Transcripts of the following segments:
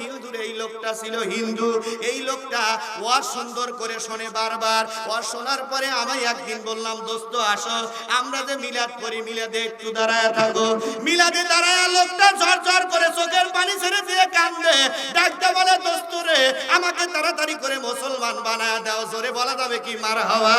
হিন্দুর, এই লোকটা ছিল হিন্দু। এই লোকটা ওয়াজ সুন্দর করে শোনে বারবার। ওয়াজ শোনার পরে আমি একদিন বললাম, দোস্ত, আসো। আমরা যে মিলাদ করি মিলাদে একটু দাঁড়ায় থাকো। মিলাদে দাঁড়ায় লোকটা ঝর ঝর করে চোখের পানি ছেড়ে দিয়ে কান্দে। ডাকতে বলে, দোস্ত রে, আমাকে তাড়াতাড়ি করে মুসলমান বানায় দাও। জোরে বলা যাবে কি মার হাওয়া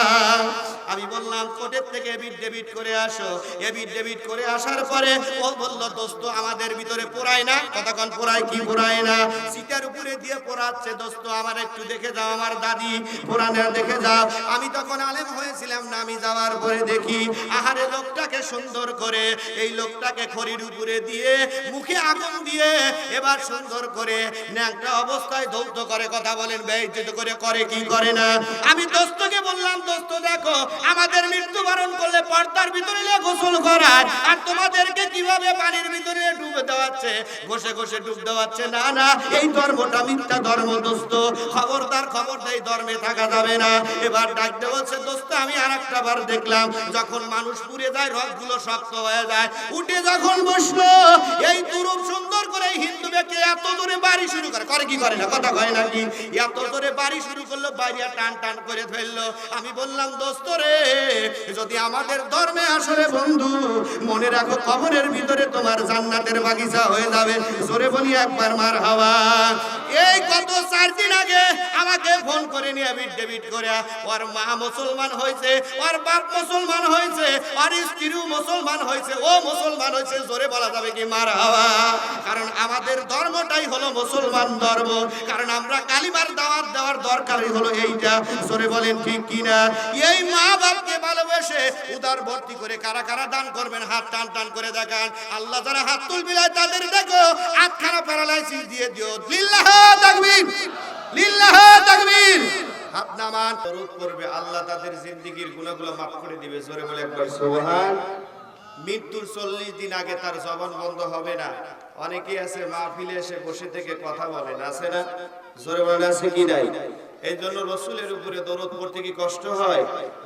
আমি বললাম কোর্টের থেকে এবিট ডেবিট করে আসো? এবিট ডেবিট করে আসার পরে ও বলল, দোস্ত, আমাদের ভিতরে পোড়ায় না? কতক্ষণ পোড়ায় কি পোড়ায় না? সিটের উপরে দিয়ে পোড়াচ্ছে, দোস্ত, আমার একটু দেখে যাও আমার দাদি পুরানে দেখে যাও। আমি তখন আলেম হয়েছিলাম না, আমি যাওয়ার পরে দেখি, আহারে লোকটাকে সুন্দর করে, এই লোকটাকে খড়ির উপরে দিয়ে, মুখে আগুন দিয়ে, এবার সুন্দর করে ন্যাংটা অবস্থায় ধৌত করে, কথা বলেন ব্যয়িত করে করে, কি করে না? আমি দোস্তকে বললাম, দোস্ত, দেখো আমাদের মৃত্যুবরণ করলে পর্দার ভিতরে গোসল করার আর তোমাদেরকে কীভাবে পানির ভিতরে ডুবে দেওয়াচ্ছে? ঘষে ঘষে ডুব দেওয়াচ্ছে। না না, এই ধর্মটা মিথ্যা ধর্ম, দোস্ত। খবরদার খবর দেয় ধর্মে থাকা যাবে না। এবার ডাকতে বলছে দোস্ত, আমি আর একটা বার দেখলাম, যখন মানুষ পুড়ে যায় রথগুলো শক্ত হয়ে যায়। উঠে যখন বসল, এই তুরুপ সুন্দর করে হিন্দু ব্যক্তি এত দূরে বাড়ি শুরু করে। করে কি করে না? কথা কয় নাকি এত দূরে বাড়ি শুরু করল, বাইরে টান টান করে ফেলল। আমি বললাম, দোস্ত রে যদি আমাদের ধর্মে আসলে বন্ধু, মনে রাখো কবরের ভিতরে তোমার জান্নাতের বাগিচা হয়ে যাবে। জোরে বলি একবার মার হাওয়া। এই কত চার দিন আগে আমাকে ফোন করে নিয়ে বিট ডেবিট করে, ওর মা মুসলমান হয়েছে, ওর বাপ মুসলমান হয়েছে আর স্ত্রীও মুসলমান হয়েছে, ও মুসলমান হয়েছে, জোরে বলা যাবে কি মার হাওয়া? কারণ আমাদের ধর্মটাই হলো মুসলমান ধর্ম, কারণ আমরা কালিমার দাওয়াত দেওয়ার দরকারই হলো এইটা। জোরে বলেন ঠিক কিনা? এই মা বাপকে ভালোবেসে উদার ভর্তি করে কারা কারা দান করবেন, হাত টান টান করে দেখান। আল্লাহ হাত তাদের দেখো, আটখানা প্যারালাইসিস দিয়ে দিও। লিল্লাহ তাকবীর লিল্লাহ তাকবীর। করবে আল্লাহ তাদের জিন্দেগীর গুনাহগুলো মাফ করে দিবে, জোরে বলে একবার মৃত্যুর চল্লিশ দিন আগে তার জবান বন্ধ হবে না। অনেকেই আছে মাহফিলে এসে বসে থেকে কথা বলেন আছে না? জোরে বলেন, আছে কি নাই? এই জন্য রসুলের উপরে দরদ পড়তে কি কষ্ট হয়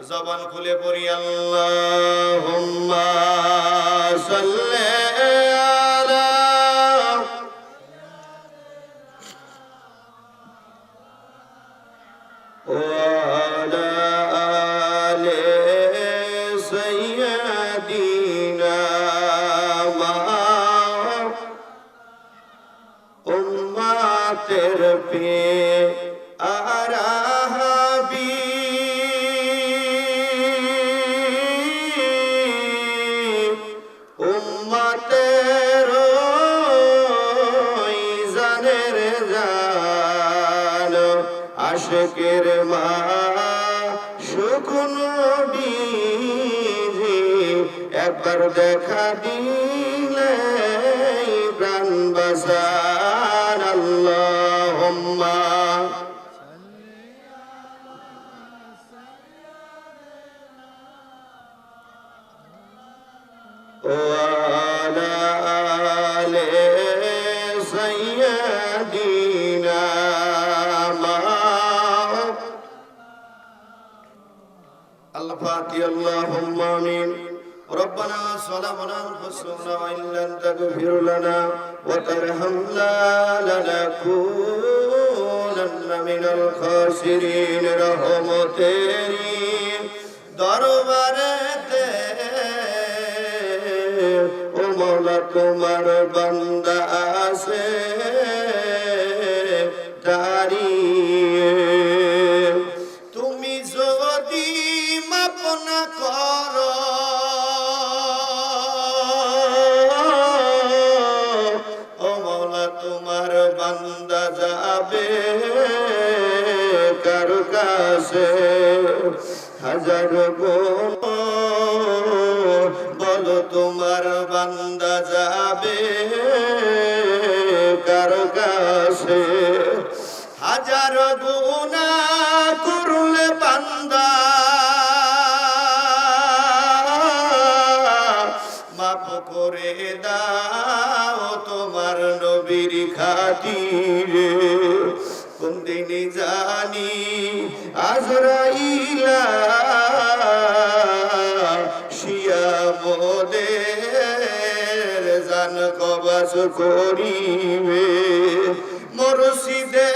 জবান খুলে পড়ি আল্লাহুম্মা সাল্লি আলা وعلى آل سيدنا মা উম্মাতের একবার দেখা দিলে প্রাণ বাসার আল্লাহুম্মা وعلى آل سيدنا ما الفاتحة اللهم آمين ربنا ظلمنا أنفسنا وإن لم تغفر لنا وترحمنا لنكونن من الخاسرين رحمتين দরবারেতে ও মৌলা তোমার বান্দা আছে যাবে কার কাছে? হাজার বল তোমার বান্দা যাবে কার কাছে? হাজার গুণা করলে বান্দা নবীর খাতিরে কোন দিনে জানি আজরাইলা শিয়া মোদের জান কবাস করিবে। যে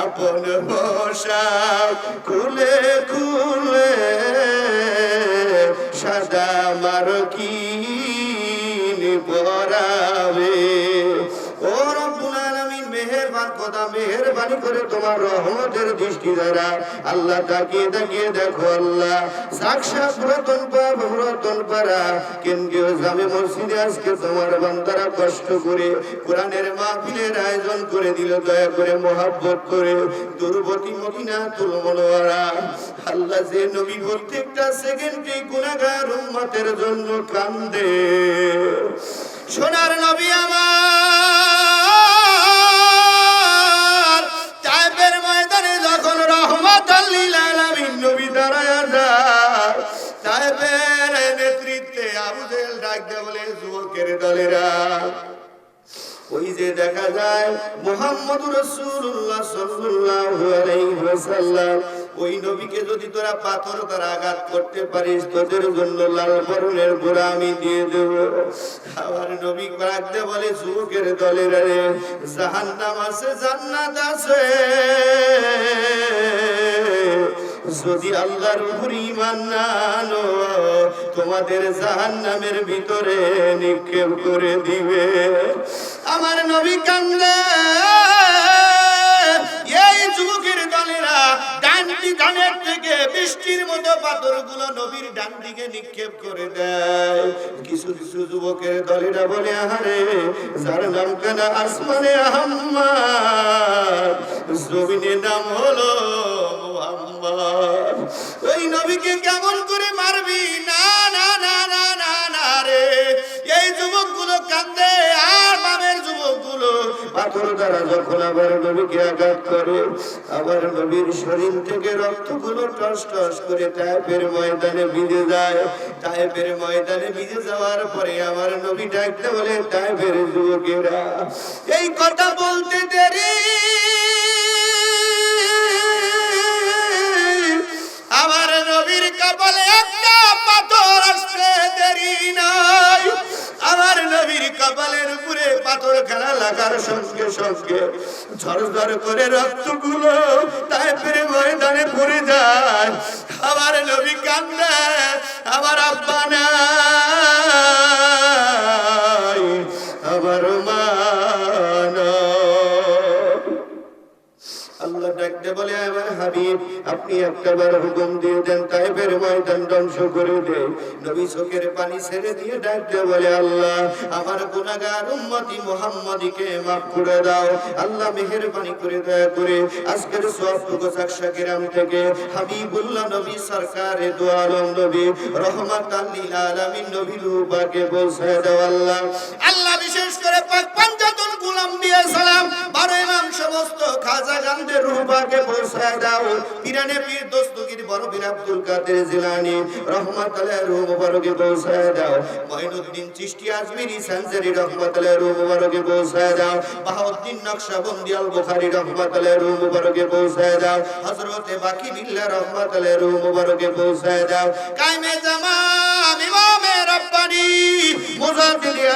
আপন পোশাক খুলে খুলে সাদা মারকিন পরাবে। খোদা মেহেরবানি করে তোমার রহমতের দৃষ্টি দ্বারা আল্লাহ তাকিয়ে তাকিয়ে দেখো আল্লাহ। সাক্ষাৎ রতন পাব, রতন পারা। কেন্দ্রীয় জামে মসজিদে আজকে তোমার বান্দারা কষ্ট করে কোরআনের মাহফিলের আয়োজন করে দিল, দয়া করে মোহাব্বত করে। দুর্বতী মদিনা তুল মনোয়ারা আল্লাহ যে নবী প্রত্যেকটা সেকেন্ডে গুনাহগার উম্মতের জন্য কান্দে। সোনার নবী আমার তাইবের যখন রহমত নবী দাঁড়ায় তাইবের নেতৃত্বে আবু জেল ডাক দে বলে, যুবকের দলেরা, ওই যে দেখা যায় মোহাম্মদ রসুল্লাহ সাল্লাল্লাহু ওই নবীকে যদি তোরা পাথর দ্বারা আঘাত করতে পারিস, তোদের জন্য লাল বরণের গোড়া আমি দিয়ে দেব। আবার নবী রাখতে বলে, যুবকের দলের জাহান্নাম আছে, জান্নাত আছে। যদি আল্লাহর উপর ইমান তোমাদের জাহান্নামের ভিতরে নিক্ষেপ করে দিবে। আমার নবী কান্দে। এই যুবকের দলেরা থেকে বৃষ্টির মতো নবীর ডান দিকে নিক্ষেপ করে দেয়। কিছু কিছু যুবকের দলেরা বলে, আহারে, যার নাম কেনা আসমানে আহম্মদ জমিনে নাম হলো ওই নবীকে কেমন করে মারবি? না না না না না রে। এই যুবকগুলো কান্দে পাথর দ্বারা যখন আবার নবীকে আঘাত করে আবার নবীর শরীর থেকে রক্তগুলো টস টস করে টাইপের ময়দানে বিজে যায়। টাইপের ময়দানে বিজে যাওয়ার পরে আমার নবী ডাকতে বলে, টাইপের যুবকেরা, এই কথা বলতে দেরি। নবীর কপালে একটা পাথর আসতে দেরি নাই। আমার নবীর কপালের উপরে পাথর খেলা লাগার সঙ্গে সঙ্গে ঝরঝর করে রক্তগুলো তাই ফিরে ময়দানে পড়ে যায়। আমার নবী কান্দে, আমার আব্বা নাই, আমার মা ডাকতে বলে, আমার হাবিব, আপনি একটাবার হুকুম দিয়ে দেন তাইবের ময়দান ধ্বংস করে দে। নবী চোখের পানি ছেড়ে দিয়ে ডাকতে বলে, আল্লাহ, আমার গুনাহগার উম্মতি মুহাম্মাদিকে মাফ করে দাও। আল্লাহ মেহেরবানি করে, দয়া করে আজকের সব প্রকাশক শাকিরাম থেকে হাবিবুল্লাহ নবী সরকারে দু আলম নবী রহমাত লিল আলামিন নবী লুবাকে বলছে দাও, আল্লাহ। আল্লাহ বিশেষ করে পাক পাঞ্জাতুল গুলাম দিয়ে সালাম, বারো ইমাম সমস্ত খাজা গান্ধের রুবাকে পৌঁছায় দাও। পিরানে পীর দস্তগির বড় পীর আব্দুল কাদের জিলানি রহমত আলাইহি রূহ মুবারকে পৌঁছায় দাও। মঈনুদ্দিন চিশতি আজমিরি, সানজারি রহমত আলাইহি রূহ মুবারকে পৌঁছায় দাও। বাহাউদ্দিন নকশবন্দি আল বুখারী রহমত আলাইহি রূহ মুবারকে পৌঁছায় দাও। হযরতে বাকি বিল্লাহ রহমত আলাইহি রূহ মুবারকে পৌঁছায় দাও। কায়েমে মুজাদ্দিদি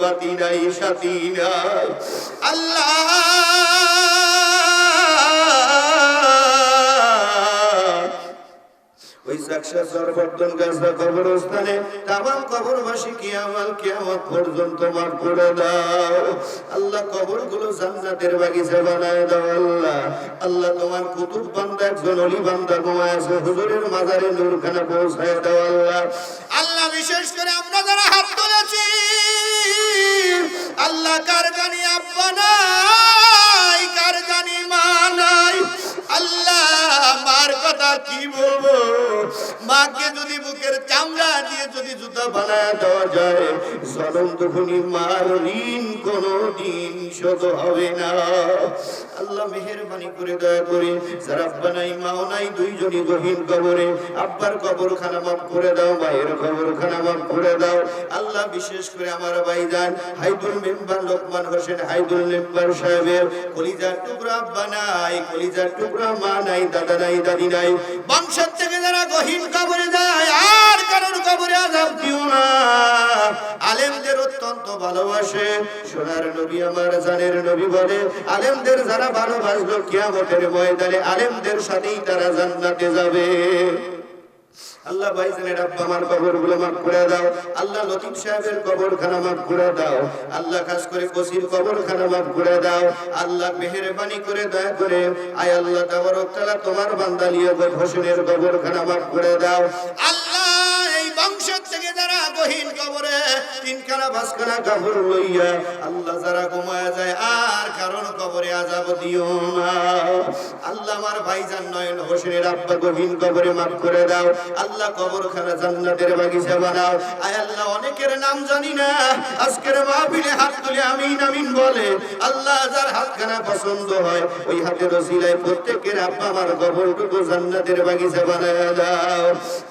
বাতি নাই সাথী নাই আল্লাহ ওই আল্লাহ হুজুরের মাজারে নূরখানা পৌঁছায় দাও আল্লাহ বিশেষ করে আমরা যারা হাত তুলেছি আল্লাহ কার জানি আব্বা নাই কার জানি মা নাই? আল্লাহ কথা কি বলব? মাকে যদি বুকের চামড়া দিয়ে যদি জুতা বানায় দেওয়া যায় জনম তখনই মার ঋণ কোনো দিন শত হবে না। আল্লাহ মেহেরবানি করে দয়া করে মাও নাই, দুইজনই গহীন কবরে আব্বার কবর খানা মাফ করে দাও, মায়ের কবর খানা মাফ করে দাও। আল্লাহ বিশেষ করে আমার ভাইজান হাইদুল মেম্বার লোকমান হোসেন, হাইদুল মেম্বার সাহেবের কলিজার টুকরা আব্বা নাই, কলিজার টুকরা মা নাই, দাদা নাই, দাদি নাই। বংশের থেকে যারা গহীন কবরে যায়, আর কারোর কবরে আজাব দিও না। আলেমদের অত্যন্ত ভালোবাসে, সোনার নবী আমার জানের নবী বলে। আলেমদের যারা ভালোবাসলো কিয়ামতের ময়দানে, আলেমদের সাথেই তারা জান্নাতে যাবে। আল্লাহ ভাইজানের আমার কবরগুলো মাফ করে দাও। আল্লাহ লতিফ সাহেবের কবর খানা মাফ করে দাও। আল্লাহ খাস করে কসির কবর খানা মাফ করে দাও। আল্লাহ মেহরবানি করে দয়া করে আয় আল্লাহ তোমার বান্দা লিয়াকত হোসেনের কবর খানা মাফ করে দাও। আল্লাহ অনেকের নাম জানি না। আজকের মাহফিলে হাত তুলে আমিন আমিন বলে। আল্লাহ যার হাতখানা পছন্দ হয়, ওই হাতের রসিলায় প্রত্যেকের আব্বা আমার কবরটুকু জান্নাতের বাগিচা বানায় দাও।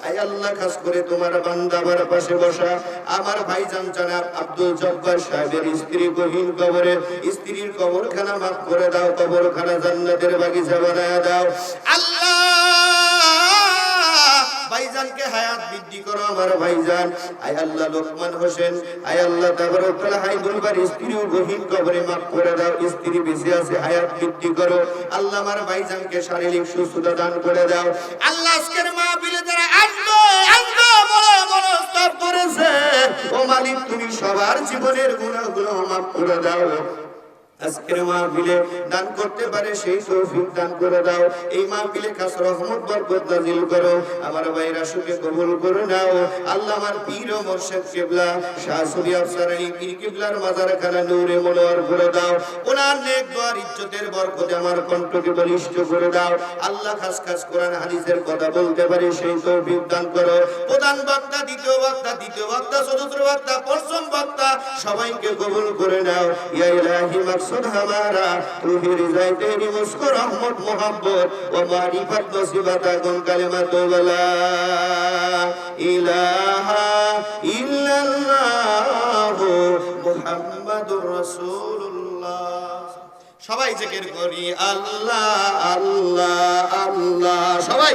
আয় আল্লাহ, খাস করে তোমার বান্দা পাশে বসা। আমার আব্দুল জব্বার সাহেবের স্ত্রী গহীন কবরে। স্ত্রীর কবরখানা মাফ করে দাও, কবরখানা জান্নাতের বাগিচা বানায় দাও। আল্লাহ! হোসেন মাফ স্ত্রী আছে, হায়াত বৃদ্ধি আল্লাহ আমার ভাইজানকে শারীরিক সুস্থতা দান করে দাও। আল্লাহ করেছে। ও মালিক তুমি সবার জীবনের গুণাগুলো মাফ করে দাও। আজকের মাহফিলে দান করতে পারে সেই তৌফিক দান করে দাও। এই মাহফিলে খাস রহমত, বরকত নাজিল করো। আমার ভাইরা সুখে কবুল করে নাও। আল্লাহ আমার পীর ও মুর্শিদ কিবলা, শাহ সুরি আফসার আলী পীর কিবলার মাজার খানা নূরে মনোয়ার করে দাও। ওনার নেক দোয়ার ইজ্জতের বরকতে আমার কণ্ঠকে বলিষ্ঠ করে দাও। আল্লাহ খাস খাস কোরআন হাদিসের কথা বলতে পারে সেই তৌফিক দান করো। প্রধান বক্তা, দ্বিতীয় বক্তা দ্বিতীয় বক্তা, চতুর্থ বক্তা, পঞ্চম বক্তা, সবাইকে কবুল করে নাও। ইয়া ইলাহি মকসদ হামারা রুহির যাইতে মুস্কো রহমত মোহাম্মত ও মারিফাত নসিবাত আগুন কালেমা তোবলা ইলাহা ইল্লাল্লাহু মুহাম্মাদুর রাসূলুল্লাহ। সবাই জিকির করি, আল্লাহ আল্লাহ আল্লাহ। সবাই।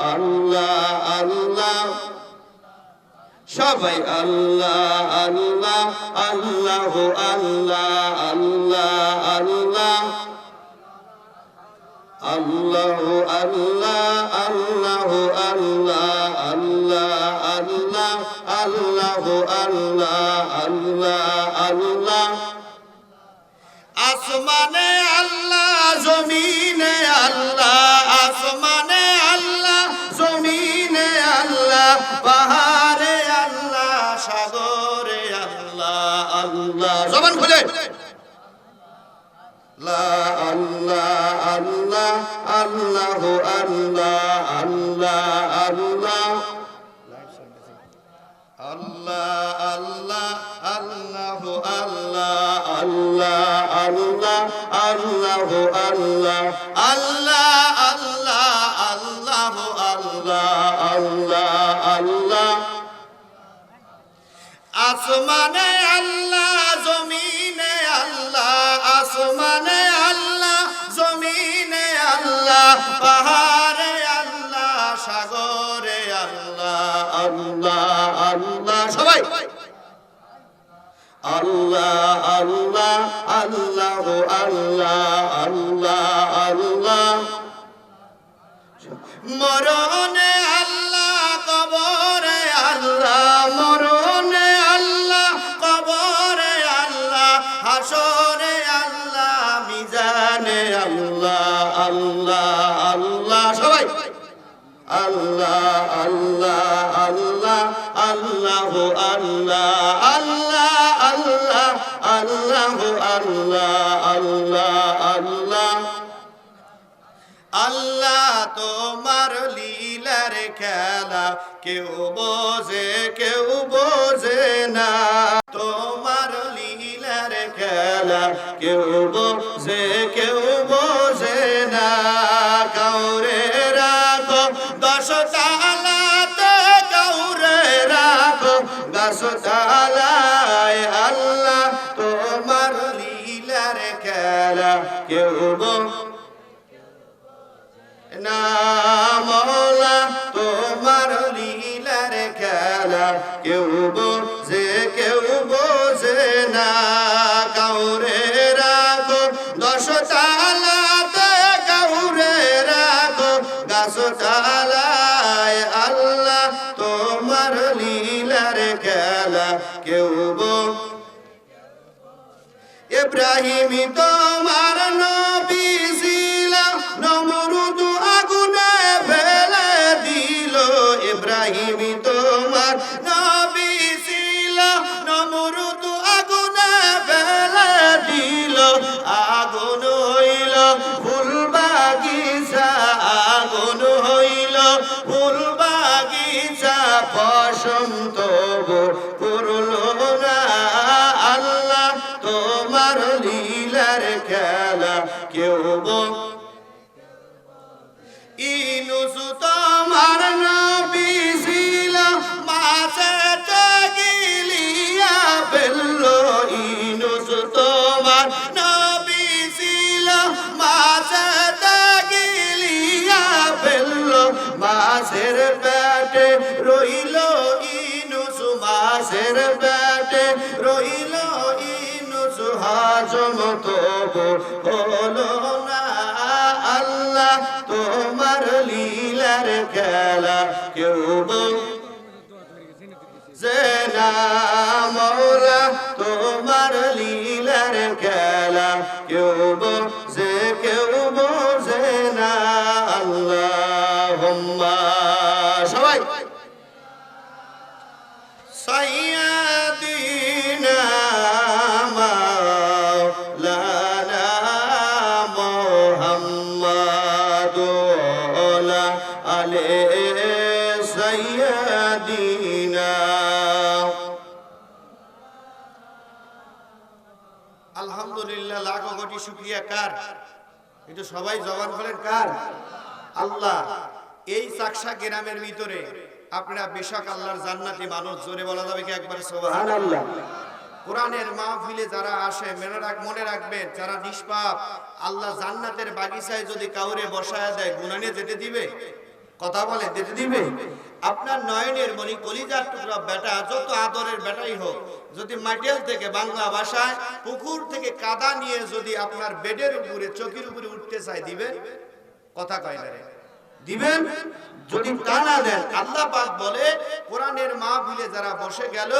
সবাই আল্লাহ আল্লাহ আল্লাহ আল্লাহ আল্লাহ আল্লাহ আল্লাহ আল্লাহ আল্লাহ আল্লাহ আল্লাহ আল্লাহ আল্লাহ আল্লাহ আল্লাহ আল্লাহ, আসমানে আল্লাহ, জমিনে আল্লাহ, আসমানে আল্লাহ, জমিনে আল্লাহ, পাহাড়ে জবান খুলে। আল্লাহ আল্লাহ আল্লাহ আল্লাহ আল্লাহ আল্লাহ আল্লাহ আল্লাহ আল্লাহ আল্লাহ আল্লাহ আল্লাহ আল্লাহ আল্লাহ আল্লাহ আল্লাহ আল্লাহ আল্লাহ আল্লাহ আসমানে আল্লাহ, জমিনে আল্লাহ, আসমানে আল্লাহ, জমিনে আল্লাহ, পাহাড়ে আল্লাহ, সাগরে আল্লাহ আল্লাহ আল্লাহ, সবাই। আল্লাহ আল্লাহ আল্লাহ আল্লাহ আল্লাহ আল্লাহ। মরণে আল্লাহ আল্লাহ আল্লাহ আল্লাহ আল্লাহ আল্লাহ আল্লাহ আল্লাহ আল্লাহ আল্লাহ আল্লাহ আল্লাহ তোমার লীলার খেলা কেউ বোঝে কেউ বোঝে না। তোমার লীলার খেলা কেউ বোঝে কেউ বোঝে কেউ না মৌলা তোমার লীলার খেলা। কেউ বোঝে কেউ বোঝে না কাউরে ইব্রাহিম তোমার নবী ترضى إن سترضى হাজম তবু না আল্লাহ। তোমার লীলার খেলা কেউ জেনা মৌলা। তোমার লীলার খেলা কেউ বোঝে কেউ বোঝে না আল্লাহ। সবাই জবান বলেন কার? আল্লাহ, এই গ্রামের ভিতরে আপনারা আল্লাহর জান্নাতি মানুষ, জোরে বলা যাবে কি একবার সুবহানাল্লাহ? কোরআনের মাহফিলে যারা আসে, মনে রাখ, মনে রাখবেন যারা নিষ্পাপ, আল্লাহ জান্নাতের বাগিচায় যদি কাউরে বসায় দেয়, গুনানে যেতে দিবে? কথা বলে যেতে দিবে। আপনার নয়নের মনি কলিজার টুকরা বেটা যত আদরের বেটাই হোক, যদি মাটিয়াল থেকে বাংলা ভাষায়, পুকুর থেকে কাদা নিয়ে যদি আপনার বেডের উপরে চোখের উপরে উঠতে চায়, দিবে? কথা কয় না রে। দিবেন? যদি তা না দেন, আল্লাহ পাক বলে, কোরআনের মাহফিলে যারা বসে গেল,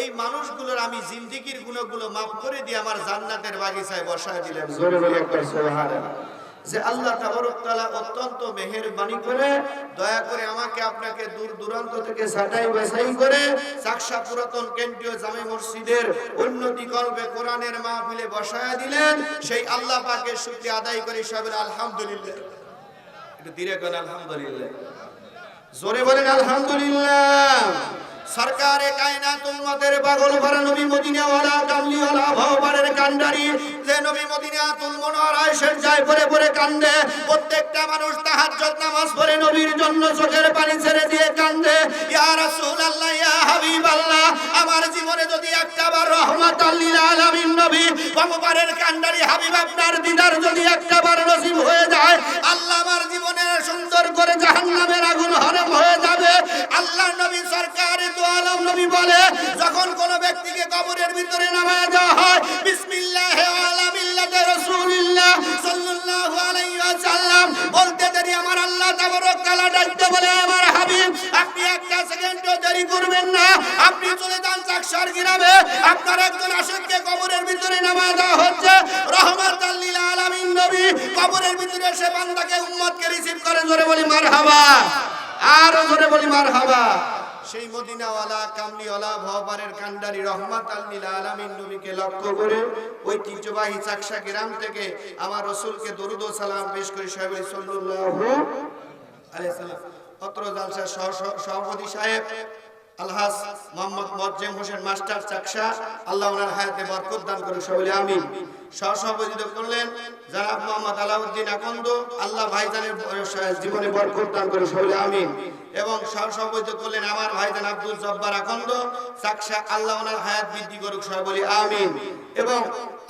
এই মানুষগুলোর আমি জিন্দিগির গুণগুলো মাফ করে দিয়ে আমার জান্নাতের বাগিচায় বসায় দিলেন। জোরে বলে একবার সুবহানাল্লাহ। যে আল্লাহ তাবারক তাআলা অত্যন্ত মেহেরবানি করে, দয়া করে আমাকে আপনাকে দূর দূরান্ত থেকে ছাঁটাই বাছাই করে, চাকসা পুরাতন কেন্দ্রীয় জামে মসজিদের উন্নতি কল্পে কোরআনের মাহফিলে বসায়া দিলেন। সেই আল্লাহ পাকের শুকরিয়া আদায় করে সবাই আলহামদুলিল্লাহ। একটু ধীরে করেন, আলহামদুলিল্লাহ। জোরে বলেন, আলহামদুলিল্লাহ। সরকারে কায়নাত উম্মতের পাগল ভরা নবী মদিনাওয়ালা, কামলিওয়ালা ভগবানের কান্ডারি, যে নবী মদিনাতুল মনোহরায় যায় পরে পরে কান্দে, প্রত্যেকটা মানুষ তাহাজ্জুদ নামাজ পড়ে নবীর জন্য চোখের পানি ছেড়ে দিয়ে কান্দে। ইয়া রাসূলুল্লাহ, ইয়া আমার জীবনে যদি একটাবার রহমাতাল লিল আলামিন নবী কান্ডারি হাবিব আপনার দিদার যদি একটাবার নামায় দেওয়া হয়। বিসমিল্লাহ আলা মিল্লাতে রাসূলুল্লাহ সাল্লাল্লাহু আলাইহি ওয়াসাল্লাম। বলতে দেরি আমার আল্লাহ তাবারক তাআলা বলে আমার হাবিব, আপনি একটা সেকেন্ডও দেরি করবেন না। আপনি চলে যান চাকসার গ্রামে। আপনার একজন আশেককে কবরের ভিতরে দেওয়া হচ্ছে। রহমাতাল লিল আলামিন নবী, কবরের ভিতরে এসে বান্দাকে উম্মতকে রিসিভ করে। জোরে বলি মারহাবা। আরও জোরে বলি মারহাবা। সেই মদিনাওয়ালা, কামলিওয়ালা, ভবারের কান্ডারি, রহমাত আল্লিল আলামিন নবীকে লক্ষ্য করে ঐতিহ্যবাহী চাকসা গ্রাম থেকে আমার রসুলকে দরুদ সালাম পেশ করে সাহেব সাল্লাল্লাহু মজ্জেম হোসেন, মাস্টার আল্লাহ করলেন মোহাম্মদ আলাউদ্দিন আকন্দ, আল্লাহ ভাইজানের জীবনে বরকত দান করুন সকলে আমিন। এবং সহসভাপতিত্ব করলেন আমার ভাইজান আব্দুল জব্বার আকন্দ। চাকসা আল্লাহ ওনার হায়াত বৃদ্ধি করুক, সবাই বলি আমিন। এবং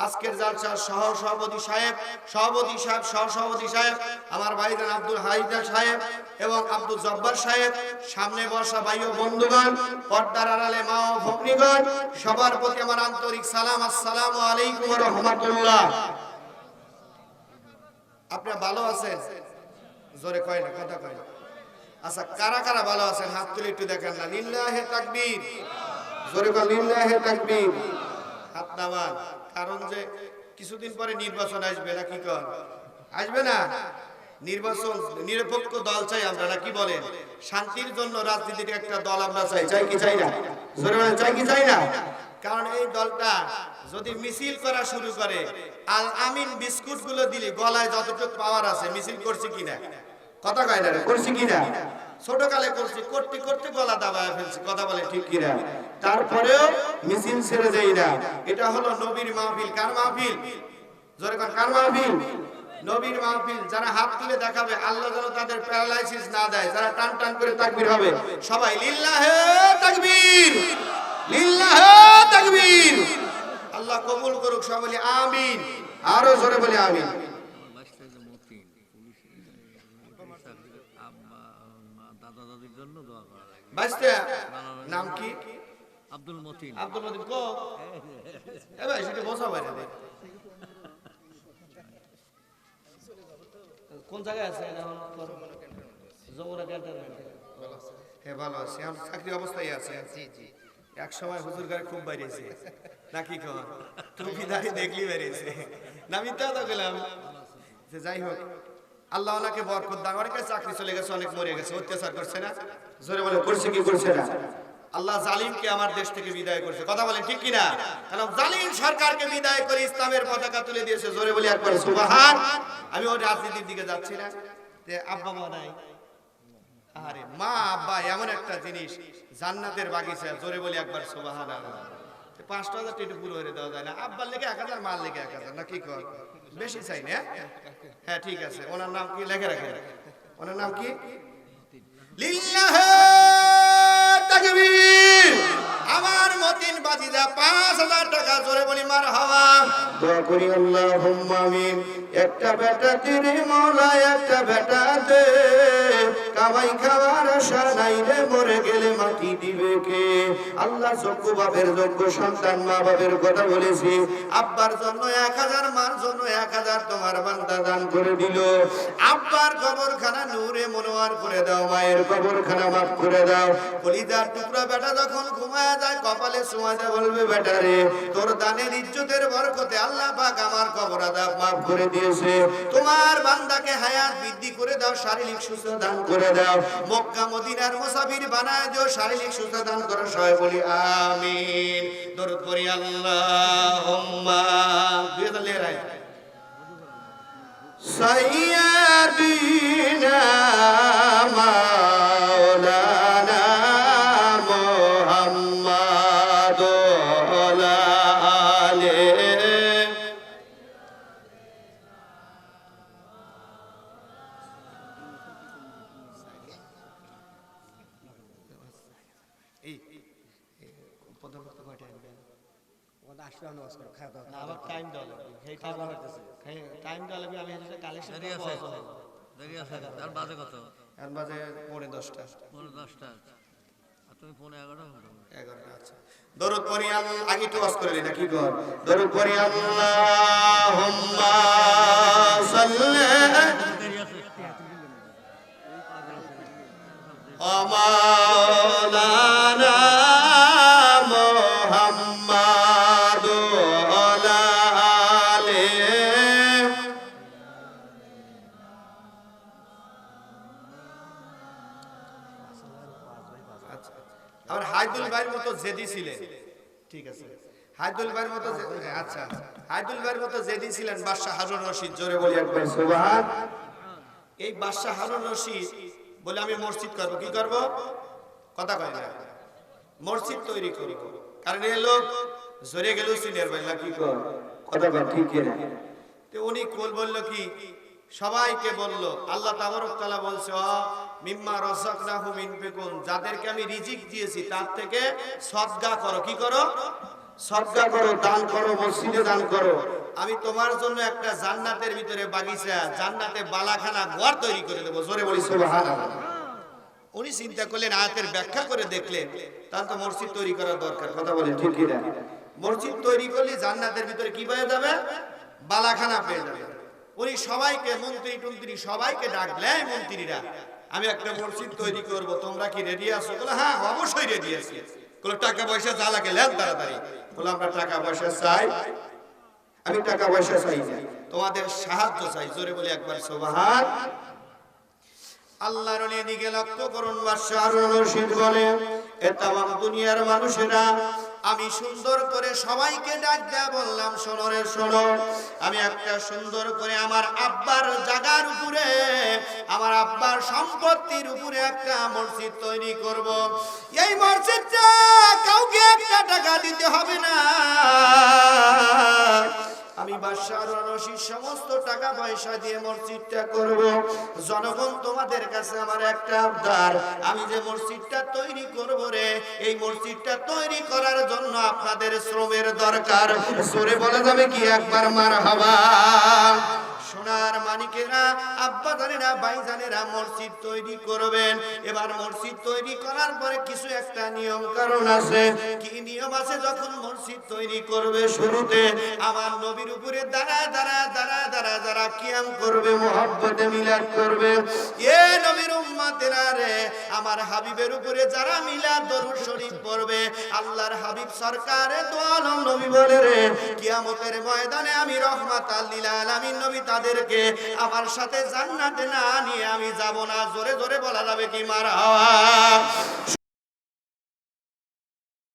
আজকের জালসার সহ সভাপতি সাহেব সভাপতি সাহেব, সহ সভাপতি সাহেব, আমার ভাইজান আব্দুল হাইদা সাহেব এবং আব্দুল জব্বার সাহেব, সামনে বসা ভাই ও বন্ধুগণ, পর্দার আড়ালে মা ও ভগ্নীগণ, সবার প্রতি আমার আন্তরিক সালাম, আসসালামু আলাইকুম রাহমাতুল্লাহ। আপনারা ভালো আছেন? জোরে কয় না, কথা কয় না। আচ্ছা কারা কারা ভালো আছেন? হাত তুলে একটু দেখেন না। লিল্লাহে তাকবীর। জোরে কয় লিল্লাহে তাকবীর। হাত নামান। কারণ যে কিছুদিন পরে নির্বাচন আসবে না, কি কর? আসবে না? নির্বাচন, নিরপেক্ষ দল চাই আমরা, না কি বলেন? শান্তির জন্য রাজনীতির একটা দল আমরা চাই চাই কি চাই না? জোরে বলেন, চাই কি চাই না? কারণ এই দলটা যদি মিছিল করা শুরু করে, আল আমিন বিস্কুটগুলো দিলে গলায় যতটুকু পাওয়ার আছে, মিছিল করছে কিনা? কথা করছি করছি করতে করতে বলে ঠিক কিনা না? এটা হলো নবীর মাহফিল। কার মাহফিল? জোরে নবীর মাহফিল। যারা হাত তুলে দেখাবে, আল্লাহ যেন তাদের প্যারালাইসিস না দেয়, যারা টান টান করে তাকবীর হবে। সবাই, লিল্লাহে তাকবীর! লিল্লাহে তাকবীর! আল্লাহ কবুল করুক, সবাই আমিন। আরও জোরে বলি, আমিন বাসটাকে মতিন পুলিশ আম্মা আম্মা, দাদা দাদির জন্য দোয়া করা লাগে বাইস্তে নাম কি? আব্দুল মতিন। আব্দুল মতিন কো? এ ভাই সেটা বসা বাইরে কোন জায়গায় আছে? যমুনা ক্যান্টনমেন্টে হ্যাঁ ভালো আছে। এখন চাকরি অবস্থায় আছে। জি জি। এক সময় হুজুর গায়ে খুব বাইরেছে। নাকি কন টুপি দাঁড়িয়ে দেখলি বেরিয়েছে না মিথ্যা তো গেলাম যে যাই হোক আল্লাহ ওনাকে বরকত দান অনেকের চাকরি চলে গেছে অনেক মরে গেছে। অত্যাচার করছে না? জোরে বলে করছে কি করছে না? আল্লাহ জালিমকে আমার দেশ থেকে বিদায় করছে। কথা বলেন, ঠিক কিনা? কারণ জালিম সরকারকে বিদায় করে ইসলামের পতাকা তুলে দিয়েছে, জোরে বলি একবার, সুবাহান। আমি ওই রাজনীতির দিকে যাচ্ছি না। যে আব্বা, মা নাই। আরে মা, আব্বা, এমন একটা জিনিস, জান্নাতের বাগিচা, জোরে বলি একবার, সুবাহান পাঁচটা হাজার টেটু পুরো হয়ে দেওয়া যায় না। আব্বার লেগে এক হাজার, মার লেগে এক হাজার, না কি কর? বেশি চাই না হ্যাঁ ঠিক আছে। ওনার নাম কি? লেখে রাখেন। ওনার নাম কি? লিল্লাহে তাকবীর। পাঁচ হাজার টাকা আল্লাহুম্মা আমিন। রে, মরে গেলে আল্লাহ বাপের যোগ্য সন্তান, মা বাপের কথা বলেছি। আব্বার জন্য এক হাজার, মার জন্য এক হাজার তোমার বান্দা দান করে দিল। আব্বার কবরখানা নূরে মনোয়ার করে দাও, মায়ের কবরখানা মাফ করে দাও। কলিজার টুকরা বেটা যখন ঘুমায় যায়, কপালে সুমাতে বলবে বেটা রে তোর দানের ইজ্জতের বরকতে আল্লাহ পাক আমার কবর আদাব মাফ করে দিয়েছে। তোমার বান্দাকে হায়াত বৃদ্ধি করে দাও, শারীরিক সুস্থ দান করে দাও। মক্কা, মদিনার মুসাফির বানায় দিও, শারীরিক সুস্থ দান করো সবাই বলি আমিন। দরুদ করি আল্লাহুম্মা। দুই হাজার আয়। তার বাজে কত? এখন বাজে পৌনে দশটা। পনেরো দশটা তুমি পনেরো এগারোটা এগারোটা আচ্ছা। দরুদ পড়ি আল্লাহ আগে একটু ওয়াজ করে না কি কর দরুদ পড়ি আল্লাহুম্মা সাল্লি হায়দুল ভাইয়ের মতো জেদি ছিলেন। ঠিক আছে। হায়দুল ভাইয়ের মতো আচ্ছা আচ্ছা। হায়দুল ভাইয়ের মতো জেদি ছিলেন বাদশাহ হারুন রশিদ জোরে বলি একবার। সুবহান। এই বাদশাহ হারুন রশিদ বলে আমি মসজিদ করব। কি করব? কথা কয় না। মসজিদ তৈরি করব। কারণ এই লোক জোরে গেল সিনিয়র ভাই কি কর কথা কয় ঠিক না তো উনি কোল বলল কি সবাইকে বলল আল্লাহ তাবারক তাআলা বলছে মিম্মা রাযাকনাহু মিনফিকুন যাদেরকে আমি রিজিক দিয়েছি তার থেকে সদকা করো কি করো? সদকা করো দান করো মসজিদে দান করো। আমি তোমার জন্য একটা জান্নাতের ভিতরে বাগিচা জান্নাতে বালাখানা ঘর তৈরি করে দেবো জোরে বলি উনি চিন্তা করলেন আয়াতের ব্যাখ্যা করে দেখলেন তাহলে তো মসজিদ তৈরি করার দরকার কথা বলেন ঠিক মসজিদ তৈরি করলে জান্নাতের ভিতরে কি পেয়ে যাবে? বালাখানা পেয়ে যাবে। উনি সবাইকে, মন্ত্রী টন্ত্রী সবাইকে ডাকলে "এই মন্ত্রীরা, আমি একটা মসজিদ তৈরি করব, তোমরা কি রেডি আছো? বলে হ্যাঁ অবশ্যই রেডি আছি। বলে, টাকা পয়সা যা লাগে লেন তাড়াতাড়ি। বলে, আমরা টাকা পয়সা চাই। আমি টাকা পয়সা চাই না। তোমাদের সাহায্য চাই, জোরে বলে একবার, সোবাহান। আল্লাহর দিকে লক্ষ্য করুন বাদশাহ রশিদ বলে, এ তামাম দুনিয়ার মানুষেরা আমি সুন্দর করে সবাইকে ডাক দেয়া বললাম সোনরে শোনো। আমি একটা সুন্দর করে আমার আব্বার জাগার উপরে, আমার আব্বার সম্পত্তির উপরে একটা মসজিদ তৈরি করব। এই মসজিদটা কাউকে একটা টাকা দিতে হবে না। আমি বাদশাহ রশিদ সমস্ত টাকা পয়সা দিয়ে মসজিদটা করব। জনগণ তোমাদের কাছে আমার একটা আবদার। আমি যে মসজিদটা তৈরি করব রে এই মসজিদটা তৈরি করার জন্য আপনাদের শ্রমের দরকার। সরে বলা যাবে কি? একবার মার হাবা। সোনার মানিকেরা আব্বা জানেরা ভাই জানেরা মসজিদ তৈরি করবেন। এবার মসজিদ তৈরি করার পরে কিছু একটা নিয়ম কারণ আছে। কি নিয়ম আছে? যখন মসজিদ তৈরি করবে শুরুতে, আমার নবীর উপরে দাঁড়া দাঁড়া দাঁড়া দাঁড়া দাঁড়া কিয়াম করবে, মোহাব্বতে মিলাদ করবে। এ নবীর উম্মাতেরা রে, আমার হাবিবের উপরে যারা মিলাদ, দরুদ শরীফ পড়বে, আল্লাহর হাবিব সরকারে তো আলম নবী বলে রে, কিয়ামতের ময়দানে আমি রহমাত আল্লিল আলামিন নবী তাদেরকে আমার সাথে জান্নাতে না নিয়ে আমি যাব না। জোরে জোরে বলা যাবে কি মার?